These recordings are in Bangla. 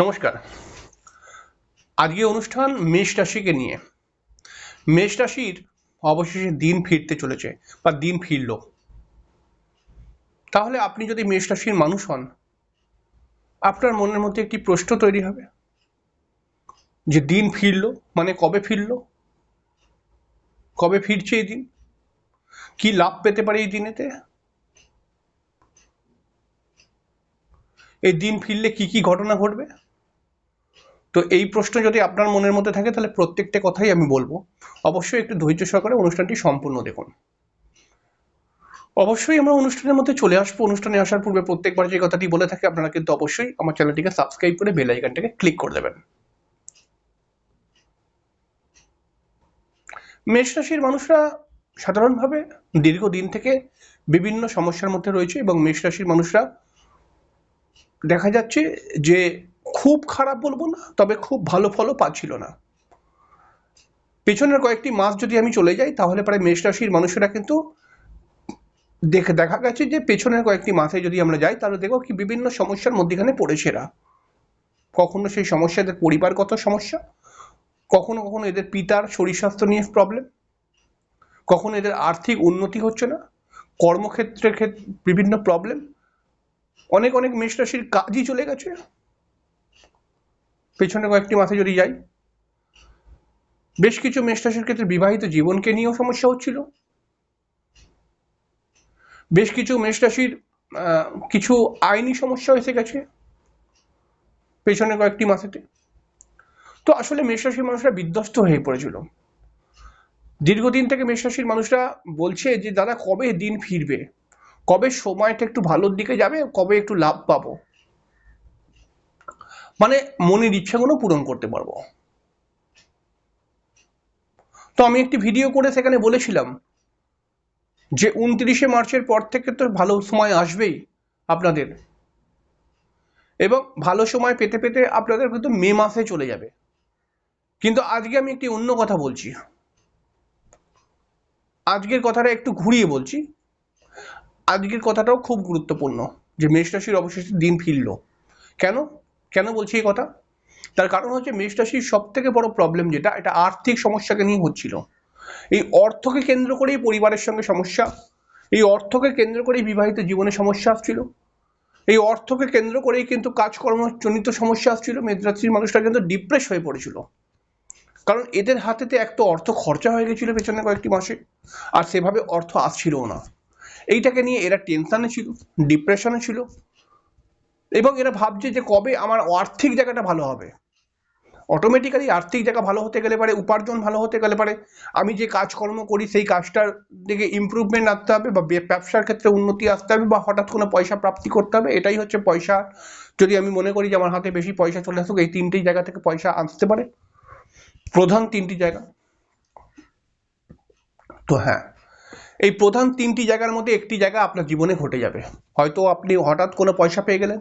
নমস্কার। আজকে অনুষ্ঠান মেষ রাশিকে নিয়ে। মেষ রাশির অবশেষে দিন ফিরতে চলেছে বা দিন ফিরল। তাহলে আপনি যদি মেষ রাশির মানুষ হন, আপনার মনের মধ্যে একটি প্রশ্ন তৈরি হবে, যে দিন ফিরল মানে কবে ফিরল? কবে ফিরছে এই দিন? কি লাভ পেতে পারে এই দিনেতে? এই দিন ফিরলে কি কি ঘটনা ঘটবে? তো এই প্রশ্ন যদি আপনার মনের মধ্যে থাকে, তাহলে প্রত্যেকটা কথাই আমি বলব। অবশ্যই একটু ধৈর্য সহকারে অনুষ্ঠানটি সম্পূর্ণ দেখুন। অবশ্যই আমরা অনুষ্ঠানের মধ্যে চলে আসব। অনুষ্ঠানে আসার পূর্বে প্রত্যেকবার যে কথাটি বলে থাকি, আপনারা কিন্তু অবশ্যই আমার চ্যানেলটিকে সাবস্ক্রাইব করে বেল আইকনটাকে ক্লিক করে দেবেন। মেষ রাশির মানুষরা সাধারণভাবে দীর্ঘদিন থেকে বিভিন্ন সমস্যার মধ্যে রয়েছে এবং মেষ রাশির মানুষরা দেখা যাচ্ছে যে খুব খারাপ বলব না, তবে খুব ভালো ফলও পাচ্ছিল না। পেছনের কয়েকটি মাস যদি আমি চলে যাই, তাহলে প্রায় মেষ রাশির মানুষেরা কিন্তু দেখে, দেখা গেছে যে পেছনের কয়েকটি মাসে যদি আমরা যাই, তাহলে দেখো কি বিভিন্ন সমস্যার মধ্যেখানে পড়েছে এরা। কখনো সেই সমস্যা এদের পরিবারগত সমস্যা, কখনো কখনো এদের পিতার শরীর স্বাস্থ্য নিয়ে প্রবলেম কখনো এদের আর্থিক উন্নতি হচ্ছে না, কর্মক্ষেত্রের ক্ষেত্রে বিভিন্ন প্রবলেম অনেক অনেক মেষ রাশির কাজই চলে গেছে। পেছনে কয়েকটি মাসে যদি যাই, বেশ কিছু মেষ ক্ষেত্রে বিবাহিত জীবনকে নিয়েও সমস্যা হচ্ছিল। বেশ কিছু মেষ কিছু আইনি সমস্যা এসে গেছে পেছনে কয়েকটি মাসেতে। তো আসলে মেষ রাশির মানুষরা বিধ্বস্ত হয়ে পড়েছিল। দীর্ঘদিন থেকে মেষ রাশির মানুষরা বলছে যে, দাদা, কবে দিন ফিরবে? কবে সময়টা একটু ভালোর দিকে যাবে? কবে একটু লাভ পাবো? মানে মনের ইচ্ছাগুলো পূরণ করতে পারব। তো আমি একটি ভিডিও করে সেখানে বলেছিলাম যে উনত্রিশে মার্চের পর থেকে তো ভালো সময় আসবেই আপনাদের। এবং ভালো সময় পেতে পেতে আপনাদের কিন্তু মে মাসে চলে যাবে। কিন্তু আজকে আমি একটি অন্য কথা বলছি। আজকের কথাটা একটু ঘুরিয়ে বলছি। আজকের কথাটাও খুব গুরুত্বপূর্ণ যে মেষ রাশির অবশেষে দিন ফিরল। কেন? কেন বলছি এই কথা? তার কারণ হচ্ছে মেষ রাশির সব থেকে বড় প্রবলেম যেটা, এটা আর্থিক সমস্যাকে নিয়ে হচ্ছিল। এই অর্থকে কেন্দ্র করেই পরিবারের সঙ্গে সমস্যা, এই অর্থকে কেন্দ্র করেই বিবাহিত জীবনে সমস্যা আসছিল, এই অর্থকে কেন্দ্র করেই কিন্তু কাজকর্মজনিত সমস্যা আসছিল মেষ রাশির মানুষরা কিন্তু ডিপ্রেস হয়ে পড়েছিল। কারণ এদের হাতেতে এক তো অর্থ খরচা হয়ে গেছিল পেছনে কয়েকটি মাসে, আর সেভাবে অর্থ আসছিলও না। এইটাকে নিয়ে এরা টেনশানে ছিল ডিপ্রেশনে ছিল এবং এরা ভাবছে যে কবে আমার আর্থিক জায়গাটা ভালো হবে। অটোমেটিক্যালি আর্থিক জায়গা ভালো হতে গেলে পারে, উপার্জন ভালো হতে গেলে পারে। আমি যে কাজকর্ম করি, সেই কাজটার দিকে ইমপ্রুভমেন্ট আসতে হবে বা ব্যবসার ক্ষেত্রে উন্নতি আসতে হবে বা হঠাৎ কোনো পয়সা প্রাপ্তি করতে হবে। এটাই হচ্ছে পয়সা। যদি আমি মনে করি যে আমার হাতে বেশি পয়সা চলে আসুক, এই তিনটি জায়গা থেকে পয়সা আসতে পারে। প্রধান তিনটি জায়গা। তো হ্যাঁ এই প্রধান তিনটি জায়গার মধ্যে একটি জায়গা আপনার জীবনে ঘটে যাবে। হয়তো আপনি হঠাৎ কোনো পয়সা পেয়ে গেলেন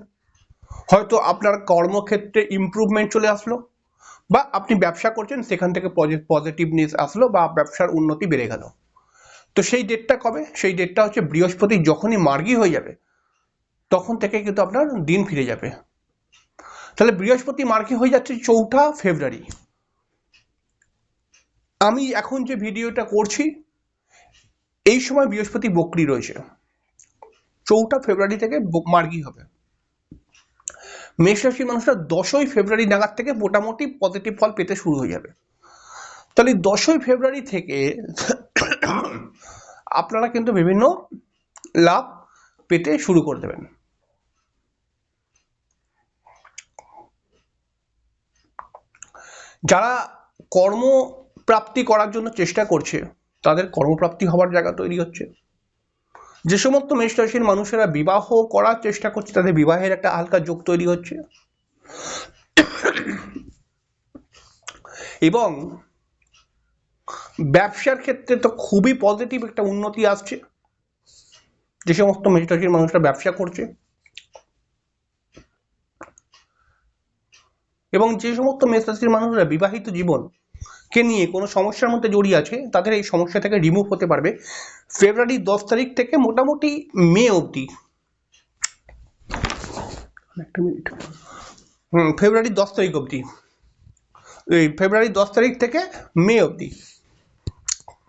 হয়তো আপনার কর্মক্ষেত্রে ইমপ্রুভমেন্ট চলে আসলো বা আপনি ব্যবসা করছেন, সেখান থেকে পজিটিভনেস আসলো বা ব্যবসার উন্নতি বেড়ে গেল। তো সেই ডেটটা কবে? সেই ডেটটা হচ্ছে বৃহস্পতি যখনই মার্গী হয়ে যাবে, তখন থেকে কিন্তু আপনার দিন ফিরে যাবে। তাহলে বৃহস্পতি মার্গী হয়ে যাচ্ছে চৌঠা ফেব্রুয়ারি। আমি এখন যে ভিডিওটা করছি, এই সময় বৃহস্পতি বকরি রয়েছে। চৌঠা ফেব্রুয়ারি থেকে মার্গী হবে। মেষ রাশির মানুষরা দশই ফেব্রুয়ারি নাগাদ থেকে মোটামুটি পজিটিভ ফল পেতে শুরু হয়ে যাবে। তাহলে দশই ফেব্রুয়ারি থেকে আপনারা কিন্তু বিভিন্ন লাভ পেতে শুরু করে দেবেন। যারা কর্মপ্রাপ্তি করার জন্য চেষ্টা করছে, তাদের কর্মপ্রাপ্তি হওয়ার জায়গা তৈরি হচ্ছে। যে সমস্ত মেষ রাশির মানুষেরা বিবাহ করার চেষ্টা করছে, তাদের বিবাহের একটা হালকা যোগ তৈরি হচ্ছে। এবং ব্যবসার ক্ষেত্রে তো খুবই পজিটিভ একটা উন্নতি আসছে। যে সমস্ত মেষ রাশির মানুষরা ব্যবসা করছে। এবং যে সমস্ত মেষ রাশির মানুষরা বিবাহিত জীবন কে নিয়ে কোনো সমস্যার মধ্যে জড়িয়ে আছে তাদের এই সমস্যা থেকে রিমুভ হতে পারবে ফেব্রুয়ারি দশ তারিখ থেকে মোটামুটি মে অবধি। একটা মিনিট হুম ফেব্রুয়ারির দশ তারিখ অবধি। এই ফেব্রুয়ারির দশ তারিখ থেকে মে অবধি।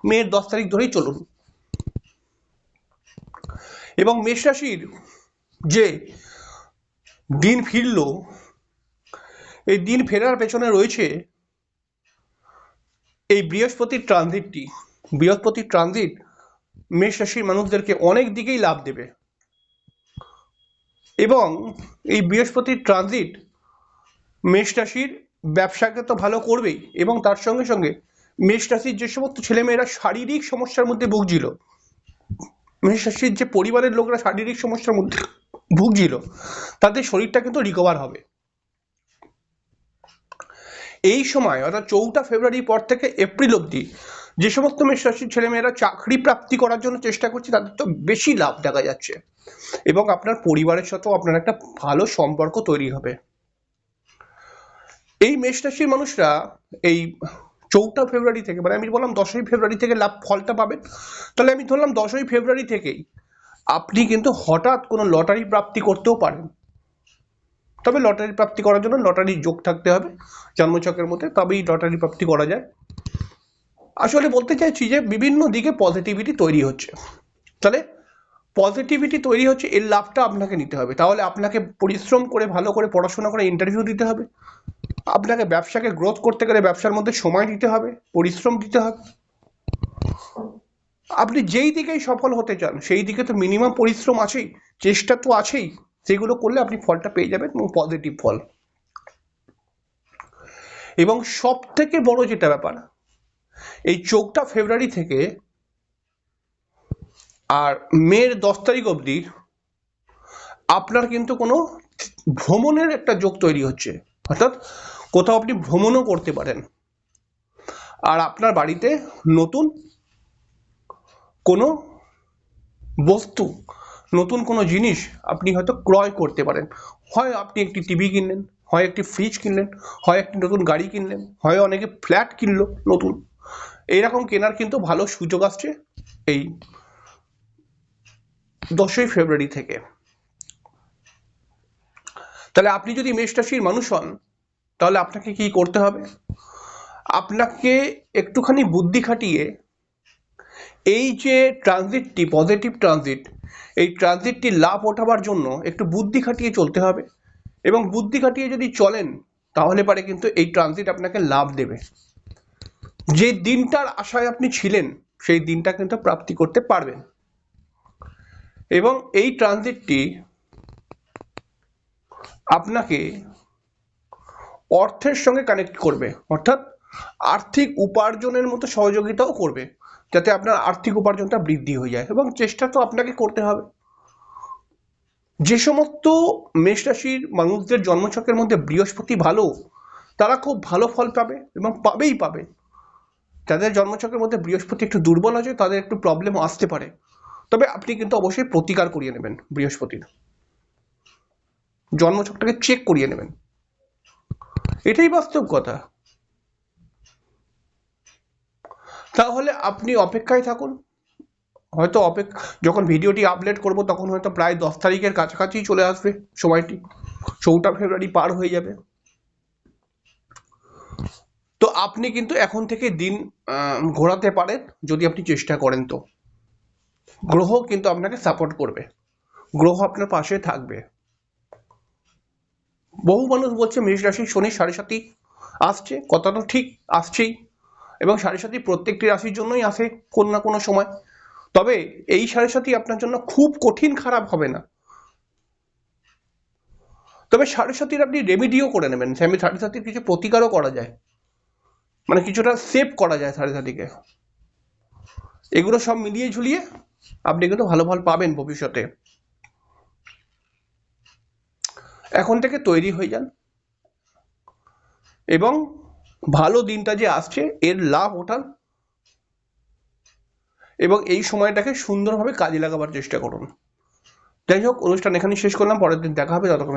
মের দশ তারিখ ধরেই চলুন। এবং মেষ রাশির যে দিন ফিরল এই দিন ফেরার পেছনে রয়েছে এই বৃহস্পতির ট্রানজিটটি বৃহস্পতির ট্রানজিট মেষ রাশির মানুষদেরকে অনেক দিকেই লাভ দেবে। এবং এই বৃহস্পতির ট্রানজিট মেষ রাশির ব্যবসাকে তো ভালো করবেই, এবং তার সঙ্গে সঙ্গে মেষ রাশির যে সমস্ত ছেলেমেয়েরা শারীরিক সমস্যার মধ্যে ভুগছিল মেষ রাশির যে পরিবারের লোকরা শারীরিক সমস্যার মধ্যে ভুগছিল, তাদের শরীরটা কিন্তু রিকভার হবে। এই সময়, অর্থাৎ চৌঠা ফেব্রুয়ারির পর থেকে এপ্রিল অবধি, যে সমস্ত মেষ রাশির ছেলেমেয়েরা চাকরি প্রাপ্তি করার জন্য চেষ্টা করছে, তাদের তো বেশি লাভ দেখা যাচ্ছে। এবং আপনার পরিবারের সাথেও আপনার একটা ভালো সম্পর্ক তৈরি হবে। এই মেষ রাশির মানুষরা এই চৌঠা ফেব্রুয়ারি থেকে মানে আমি বললাম দশই ফেব্রুয়ারি থেকে লাভ ফলটা পাবেন তাহলে আমি ধরলাম দশই ফেব্রুয়ারি থেকেই আপনি কিন্তু হঠাৎ কোনো লটারি প্রাপ্তি করতেও পারেন। তবে লটারি প্রাপ্তি করার জন্য লটারির যোগ থাকতে হবে জন্মচকের মধ্যে তবেই লটারি প্রাপ্তি করা যায়। আসলে বলতে চাইছি যে বিভিন্ন দিকে পজিটিভিটি তৈরি হচ্ছে। তাহলে পজিটিভিটি তৈরি হচ্ছে, এর লাভটা আপনাকে নিতে হবে। তাহলে আপনাকে পরিশ্রম করে, ভালো করে পড়াশোনা করে ইন্টারভিউ দিতে হবে। আপনাকে ব্যবসাকে গ্রোথ করতে গেলে ব্যবসার মধ্যে সময় দিতে হবে, পরিশ্রম দিতে হবে। আপনি যেই দিকেই সফল হতে চান, সেই দিকে তো মিনিমাম পরিশ্রম আছেই, চেষ্টা তো আছেই। সেগুলো করলে আপনি ফলটা পেয়ে যাবেন এবং পজিটিভ ফল। এবং সব থেকে বড় যেটা ব্যাপার, এই চোখটা ফেব্রুয়ারি থেকে আর মের দশ তারিখ অবধি আপনার কিন্তু কোনো ভ্রমণের একটা যোগ তৈরি হচ্ছে। অর্থাৎ কোথাও আপনি ভ্রমণও করতে পারেন। আর আপনার বাড়িতে নতুন কোনো বস্তু নতুন কোনো জিনিস আপনি হয়তো ক্রয় করতে পারেন। হয় আপনি একটি টিভি কিনলেন, হয় একটি ফ্রিজ কিনলেন, হয় একটি নতুন গাড়ি কিনলেন, হয় অনেকে ফ্ল্যাট কিনলো নতুন। এইরকম কেনার কিন্তু ভালো সুযোগ আসছে এই দশই ফেব্রুয়ারি থেকে। তাহলে আপনি যদি মেষ রাশির মানুষ হন, তাহলে আপনাকে কি করতে হবে? আপনাকে একটুখানি বুদ্ধি খাটিয়ে এই যে ট্রানজিটটি পজিটিভ ট্রানজিট এই ট্রানজিটটি লাভ ওঠাবার জন্য একটু বুদ্ধি খাটিয়ে চলতে হবে এবং বুদ্ধি খাটিয়ে যদি চলেন, তাহলে পারে কিন্তু এই ট্রানজিট আপনাকে লাভ দেবে। যে দিনটার আশায় আপনি ছিলেন, সেই দিনটা কিন্তু প্রাপ্তি করতে পারবেন। এবং এই ট্রানজিটটি আপনাকে অর্থের সঙ্গে কানেক্ট করবে, অর্থাৎ আর্থিক উপার্জনের মতো সহযোগিতাও করবে। যাতে আপনার আর্থিক উপার্জনটা বৃদ্ধি হয়ে যায় এবং চেষ্টা তো আপনাকে করতে হবে। যে সমস্ত মেষ রাশির মানুষদের জন্মছকের মধ্যে বৃহস্পতি ভালো, তারা খুব ভালো ফল পাবে এবং পাবেই পাবে যাদের জন্মছকের মধ্যে বৃহস্পতি একটু দুর্বল আছে, তাদের একটু প্রবলেম আসতে পারে। তবে আপনি কিন্তু অবশ্যই প্রতিকার করিয়ে নেবেন বৃহস্পতির। জন্মছকটাকে চেক করিয়ে নেবেন। এটাই বাস্তব কথা। তাহলে আপনি অপেক্ষায় থাকুন। হয়তো অপেক্ষা যখন ভিডিওটি আপলোড করব, তখন হয়তো প্রায় দশ তারিখের কাছাকাছি চলে আসবে সময়টি। চৌঠা ফেব্রুয়ারি পার হয়ে যাবে। তো আপনি কিন্তু এখন থেকে দিন ঘোরাতে পারেন, যদি আপনি চেষ্টা করেন তো। গ্রহ কিন্তু আপনাকে সাপোর্ট করবে। গ্রহ আপনার পাশে থাকবে। বহু মানুষ বলছে মেষ রাশি শনি সাড়ে সাতি আসছে। কথাটা ঠিক, আসছেই। এবং সাড়ে সাতি প্রত্যেকটি রাশির জন্যই আসে কোনো না কোনো সময়। তবে এই সাড়ে সাতি আপনার জন্য খুব কঠিন খারাপ হবে না। তবে সাড়ে সাতির আপনি রেমিডিও করে নেবেন। আমি সাড়ে সাতির কিছু প্রতিকারও করা যায়। মানে কিছুটা সেভ করা যায় সাড়ে সাতিকে। এগুলো সব মিলিয়ে ঝুলিয়ে আপনি কিন্তু ভালো ফল পাবেন ভবিষ্যতে। এখন থেকে তৈরি হয়ে যান। এবং ভালো দিনটা যে আসছে, এর লাভ ওঠান এবং এই সময়টাকে সুন্দরভাবে কাজে লাগাবার চেষ্টা করুন। যাই হোক, অনুষ্ঠান এখানেই শেষ করলাম, পরের দিন দেখা হবে ততক্ষণ